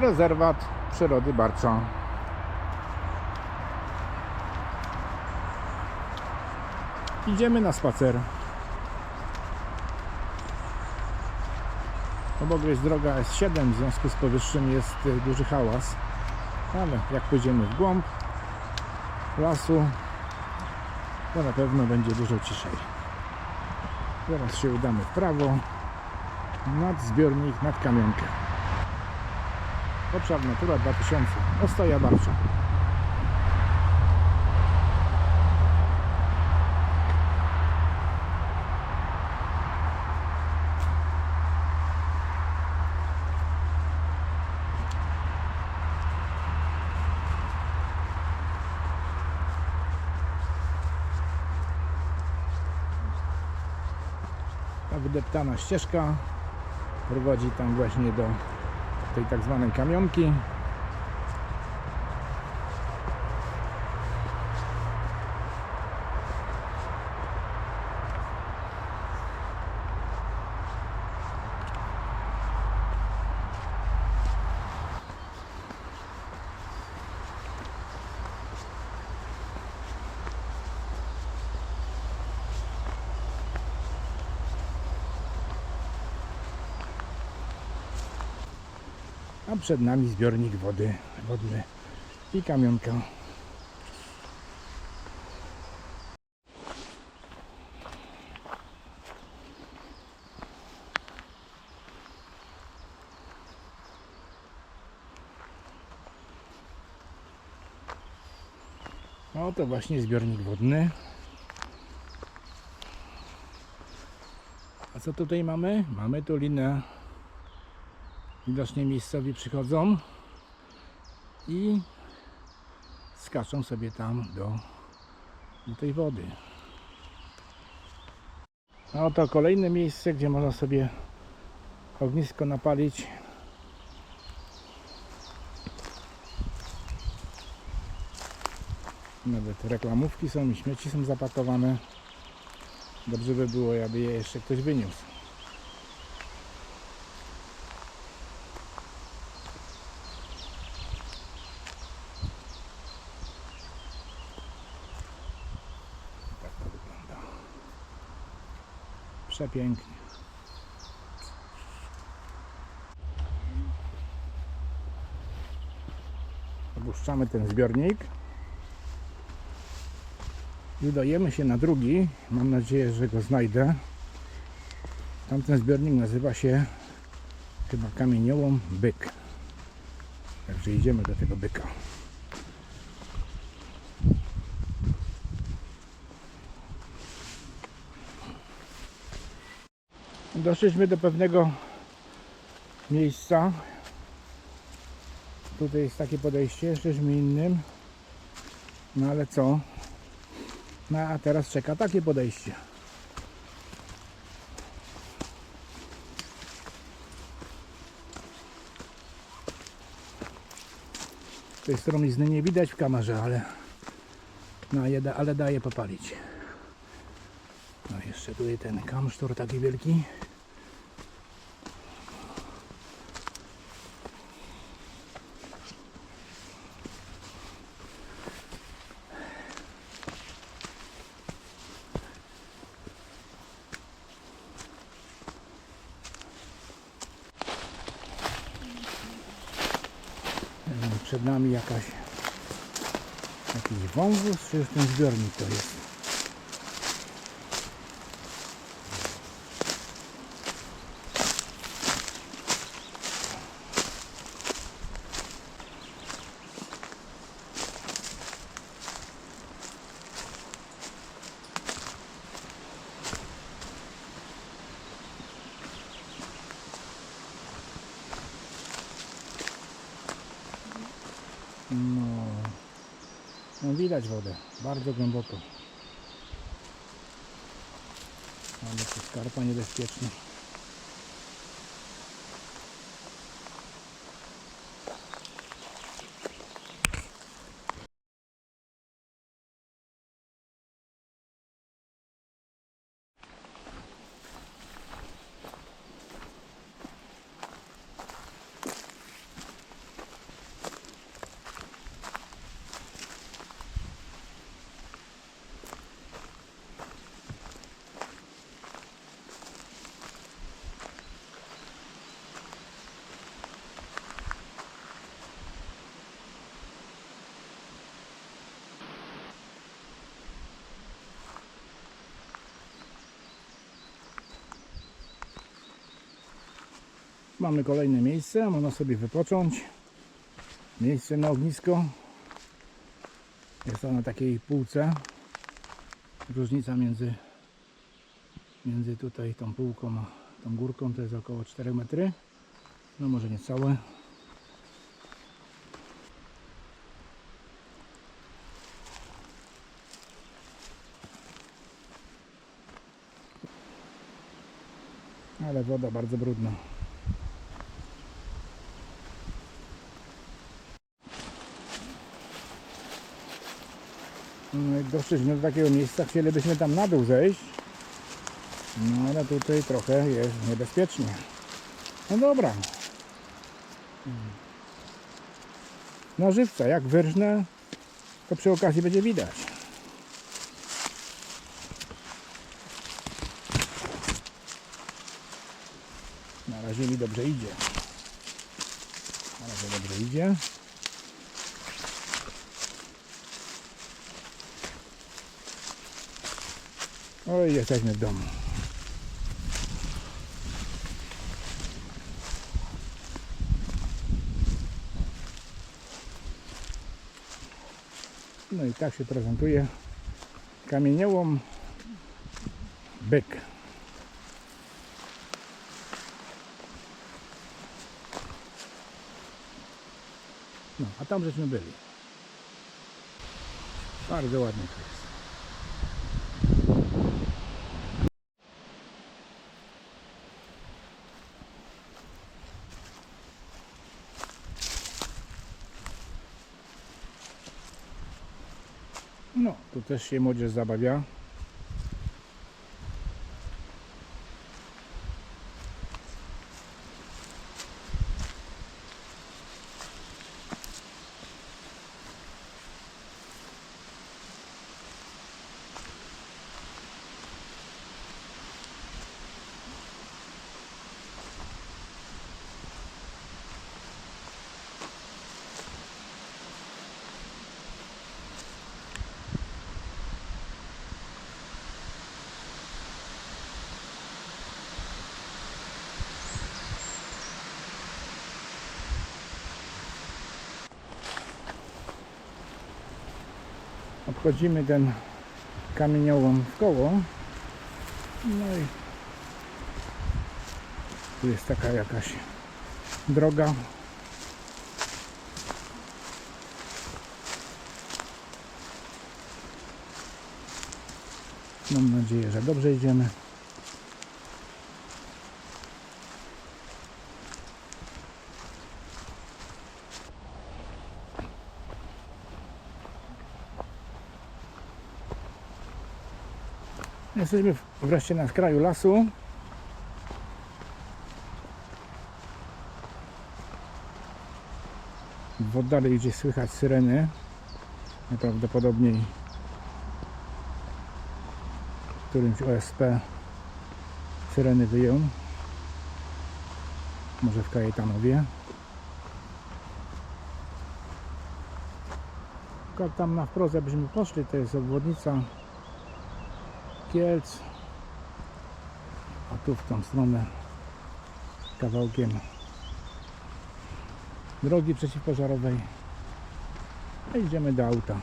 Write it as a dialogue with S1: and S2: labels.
S1: rezerwat przyrody Barcza. Idziemy na spacer. Obok jest droga S7, w związku z powyższym jest y, duży hałas. Ale jak pójdziemy w głąb lasu, to na pewno będzie dużo ciszej. Teraz się udamy w prawo, nad zbiornik, nad kamionkę. Obszar Natura 2000, Ostoja Barcza. Ta wydeptana ścieżka prowadzi tam właśnie do tej tak zwanej kamionki. A przed nami zbiornik wody wodny i kamionka. No to właśnie zbiornik wodny. A co tutaj mamy? Mamy tu linę Widocznie miejscowi przychodzą i skaczą sobie tam do, do tej wody. A oto kolejne miejsce, gdzie można sobie ognisko napalić. Nawet reklamówki są i śmieci są zapakowane. Dobrze by było, aby je jeszcze ktoś wyniósł. Tak to wygląda. Przepięknie. Opuszczamy ten zbiornik. I udajemy się na drugi. Mam nadzieję, że go znajdę. Tamten zbiornik nazywa się chyba kamieniołom byk. Także idziemy do tego byka. Doszliśmy do pewnego miejsca. Tutaj jest takie podejście, szliśmy innym. No ale co? No a teraz czeka takie podejście. Tej stromizny nie widać w kamerze, ale no, ale daje popalić. No jeszcze tutaj ten kamsztor taki wielki. Przed nami jakaś jakiś wąwóz, czy już ten zbiornik to jest? No widać wodę, bardzo głęboko. Ale to skarpa niebezpieczna. Mamy kolejne miejsce, można sobie wypocząć. Miejsce na ognisko. Jest to na takiej półce. Różnica między, między tutaj tą półką a tą górką to jest około 4 metry. No może nie całe. Ale woda bardzo brudna. Doszliśmy do takiego miejsca, chcielibyśmy tam na dół zejść. No ale tutaj trochę jest niebezpiecznie. No dobra. Na żywca, jak wyrżnę, to przy okazji będzie widać. Na razie mi dobrze idzie. Na razie dobrze idzie. Oj, jesteśmy w domu. No i tak się prezentuje kamieniołom byk. No, a tam żeśmy byli. Bardzo ładnie to jest. No, tu też się młodzież zabawia. Obchodzimy ten kamieniołom w koło. No i tu jest taka jakaś droga. Mam nadzieję, że dobrze idziemy. Jesteśmy wreszcie na skraju lasu. W oddali gdzieś słychać syreny. Najprawdopodobniej w którymś OSP syreny wyją. Może w Kajetanowie. Tylko Tam na wprost, jakbyśmy poszli, to jest obwodnica Kielc, a tu w tą stronę kawałkiem drogi przeciwpożarowej. Idziemy do auta.